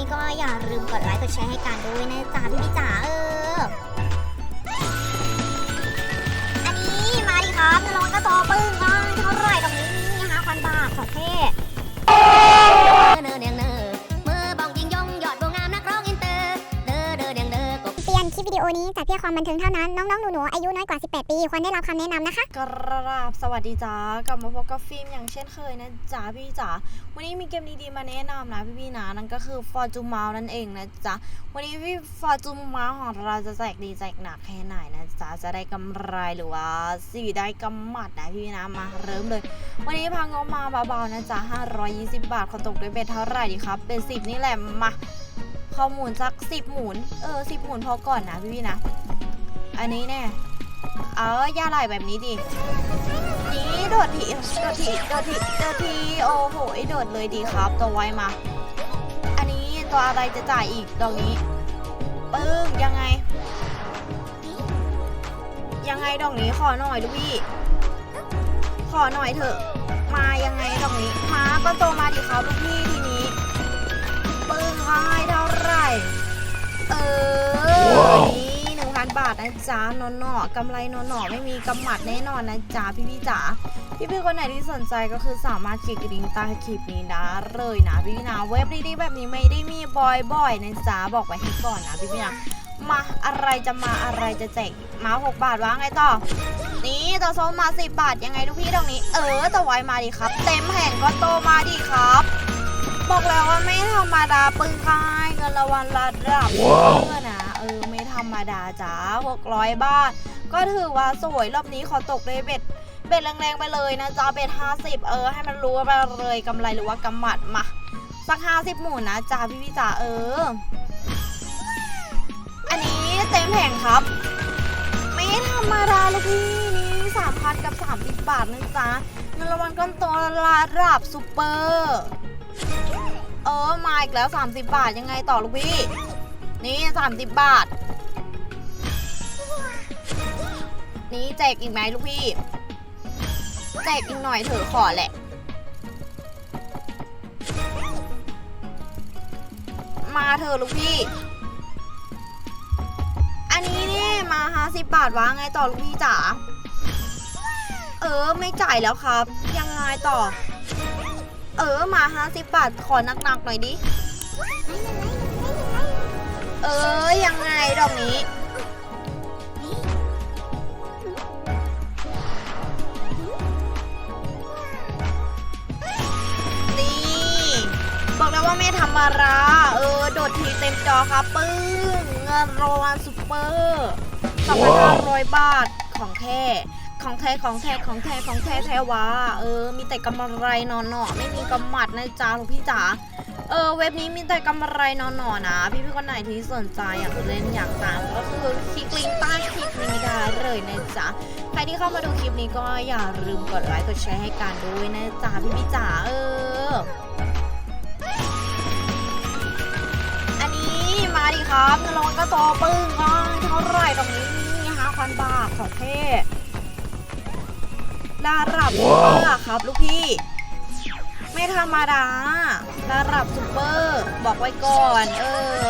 นี้ก็อย่าลืมกดไลค์กดแชร์ให้กันด้วยนะจ๊ะพี่พี่จ๋าเออ นี้จัดเพื่อความบันเทิงเท่านั้น น้องๆ หนูๆ อายุน้อยกว่า 18 ปี ควรได้รับคำแนะนำนะคะ กราบสวัสดีจ้ากลับมาพบกับฟิล์มอย่างเช่นเคยนะจ๊ะพี่จ๋าวันนี้มีเกมดีๆมาแนะนำนะพี่ๆนะนั่นก็คือ f o r t u n e นั่นเองนะจ๊ะวันนี้พี่ f o r t u n e ของเราจะแจกดีแจกหนักแค่ไหนนะจ๊ะจะได้กำไรหรือว่าสีได้กำหมัดนะพี่ๆนะมาเริ่มเลย วันนี้พางบมาเบาๆนะจ๊ะ520 บาทขอตกด้วยเบ็ดเท่าไหร่ดีครับเป็น10นี่แหละมา ข้อมูลสัก10หมุน เออ10หมุนพอก่อนนะพี่ๆนะ อันนี้แน่เออย่าไหลแบบนี้ดินี่โดดทีโดดทีโดดทีโดดทีโอ้โหโดดเลยดีครับ ตัวไวมา อันนี้ตัวอะไรจะจ่ายอีกดอกนี้ปึ้งยังไง ยังไงดอกนี้ขอหน่อยลูกพี่ ขอหน่อยเถอะ มายังไงดอกนี้มาก็โตมาดิครับลูกพี่ เออนี่หนึ่งพันบาทนะจ๊ะนอนหนอกำไรนอนหนอไม่มีกำหมัดแน่นอนนะจ๊ะพี่พี่ๆจ๋าพี่พี่ๆคนไหนที่สนใจก็คือสามารถคลิกลิงก์ใต้คลิปนี้นะเลยนะพี่พี่ๆนะเว็บดีๆแบบนี้ไม่ได้มีบ่อยๆนะจ๊ะบอกไว้ให้ก่อนนะพี่พี่ๆนะมาอะไรจะมาอะไรจะแจกมาหกบาทวะไงต่อ นี่ต่อโซนมาสิบบาทยังไงลูกพี่ตรงนี้ เออต่อไว้มาดิครับ เต็มแผงก็โตมาดิครับ บอกแล้วว่าไม่ธรรมดาปึ้งค่าย เงินรางวัลระดับเพื่อนะเออไม่ธรรมดาจ้า600บาท ก็ถือว่าสวยรอบนี้ขอตกเลยเบ็ดเบ็ดแรงๆไปเลยนะจ้าเบ็ด50เออให้มันรู้ไปเลยกำไรหรือว่ากำหมัดมาสัก50หมุนนะจ้าพี่พี่ๆจ๋าเออ อันนี้เต็มแผงครับ ไม่ธรรมดาเลยพี่นี่3,000กับ30บาทนะจ๊ะเงินรางวัลก้อนโตระดับซูเปอร์เาอีกแล้ว 30 บาทยังไงต่อลูกพี่ นี่ 30 บาท นี่แจกอีกไหมลูกพี่ แจกอีกหน่อยเถอะขอแหละ มาเถอะลูกพี่ อันนี้นี่มา50บาทวะไงต่อลูกพี่จ๋า เออไม่จ่ายแล้วครับ ยังไงต่อ เออมา 50 บาท ขอหนักๆหน่อยดิ เออยังไงดอกนี้ นี่ บอกแล้วว่าไม่ธรรมดาเออ โดดทีเต็มจอครับปึ้ง เงินรางวัลซุปเปอร์2,500 บาทของแท้ ของแท้ของแท้ของแท้ของแท้แท้วะเออ มีแต่กำไรนอนหนอไม่มีกำมัดนะจ๊ะลูกพี่จ๋าเออเว็บนี้มีแต่กำไรนอนหนอนะ พี่พี่ๆคนไหนที่สนใจอยากเล่นอยากตามก็คือคลิกลิงก์ใต้คลิปนี้ได้เลยนะจ๊ะใครที่เข้ามาดูคลิปนี้ก็อย่าลืมกดไลค์กดแชร์ให้กันด้วยนะจ๊ะพี่พี่จ๋าเอออันนี้มาดิครับเงินรางวัลก็ต่อปึ้งอะเท่าไรตรงนี้นี่ห้าพันบาทของเท ศระดับซุปเปอร์อะครับลูกพี่ ไม่ธรรมดาระดับซุปเปอร์ บอกไว้ก่อน เออ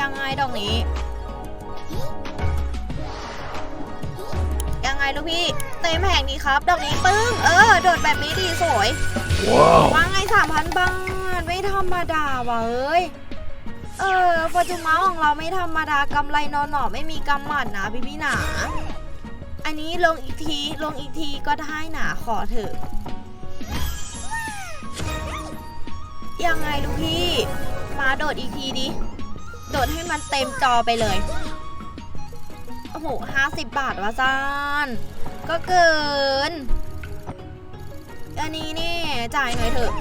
ยังไงดอกนี้ ยังไงลูกพี่ เต็มแห่งนี้ครับ ดอกนี้ปึ้ง เออ โดดแบบนี้ดีสวย ว่าไงสามพันบาท ไม่ธรรมดาว่ะเอ้ยเออฟอร์จูเมาของเราไม่ธรรมดากำไรนอนหนอไม่มีกำหมัดนะพี่พี่หนา อันนี้ลงอีกทีลงอีกทีก็ได้หนาขอเถอะ ยังไงลูกพี่ มาโดดอีกทีดิ โดดให้มันเต็มจอไปเลย โอ้โหห้าสิบบาทวะจานก็เกิน อันนี้นี่จ่ายหน่อยเถอะ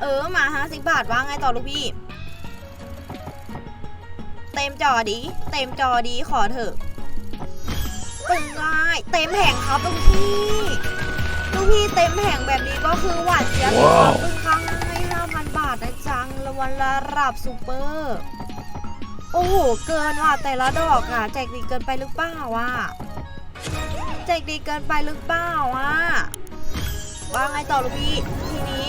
เออมาห้าสิบบาทว่าไงต่อลูกพี่ เต็มจอดี เต็มจอดีขอเถอะปึ้งง่ายเต็มแผงครับลูกพี่ลูกพี่เต็มแผงแบบนี้ก็คือหวานเจี๊ยบเลยครับปึ้งครั้งให้ห้าพันบาทนะจังละวันละรับซูเปอร์ โอ้โห เกินว่ะแต่ละดอกอะ แจกดีเกินไปหรือเปล่าวะแจกดีเกินไปหรือเปล่าวะว่าไงต่อลูกพี่ทีนี้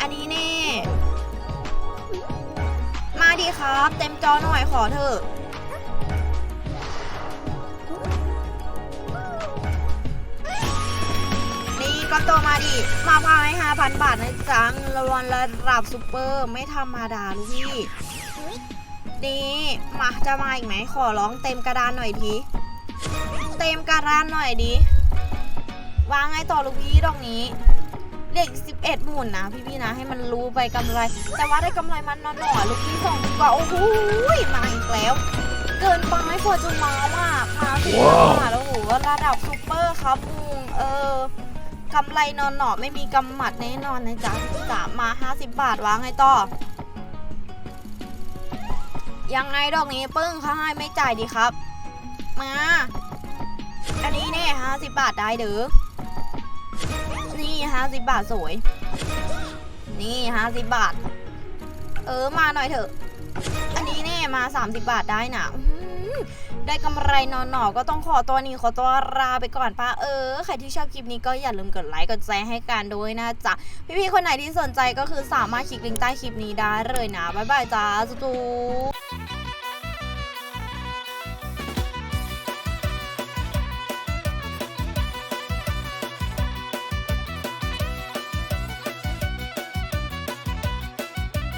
อันนี้แน่มา ดีครับ เต็มจอหน่อยขอเถอะนี่ก็โตมาดิมาพาให้ห้าพันบาทนะจ๊ะเงินรางวัลระดับซูเปอร์ไม่ธรรมดาลูกพี่นี่มาจะมาอีกไหมขอร้องเต็มกระดานหน่อยทีเต็มกระดานหน่อยดิวางไงต่อลูกพี่ดอกนี้ เลข11 หมุนนะพี่ๆนะ ให้มันรู้ไปกำไร แต่ว่าได้กำไรมันนอนหน่อยลูกพี่สองดีกว่าโอ้โหมาอีกแล้ว เกินไปฟอร์จูนมาว่ะมาสิบาทแล้วโอ้โหระดับซูเปอร์ครับมุงเออกำไรนอนหนอไม่มีกำหมัดแน่นอนนะจ๊ะสามมา 50 บาทวางไงต่อ ยังไงดอกนี้ปึ้งเขาให้ไม่จ่ายดีครับ มา อันนี้เนี่ยห้าสิบบาทได้เด้อ นี่ห้าสิบบาทสวย นี่ห้าสิบบาท เออมาหน่อยเถอะ อันนี้เนี่ยมา30บาทได้นะได้กำไรนอนหนอก็ต้องขอตัวนี้ขอตัวลาไปก่อนป้าเออใครที่ชอบคลิปนี้ก็อย่าลืมกดไลค์กดแชร์ให้กันด้วยนะจ๊ะพี่ๆคนไหนที่สนใจก็คือสามารถคลิกลิงก์ใต้คลิปนี้ได้เลยนะบ๊ายบายจ้าจุ๊บ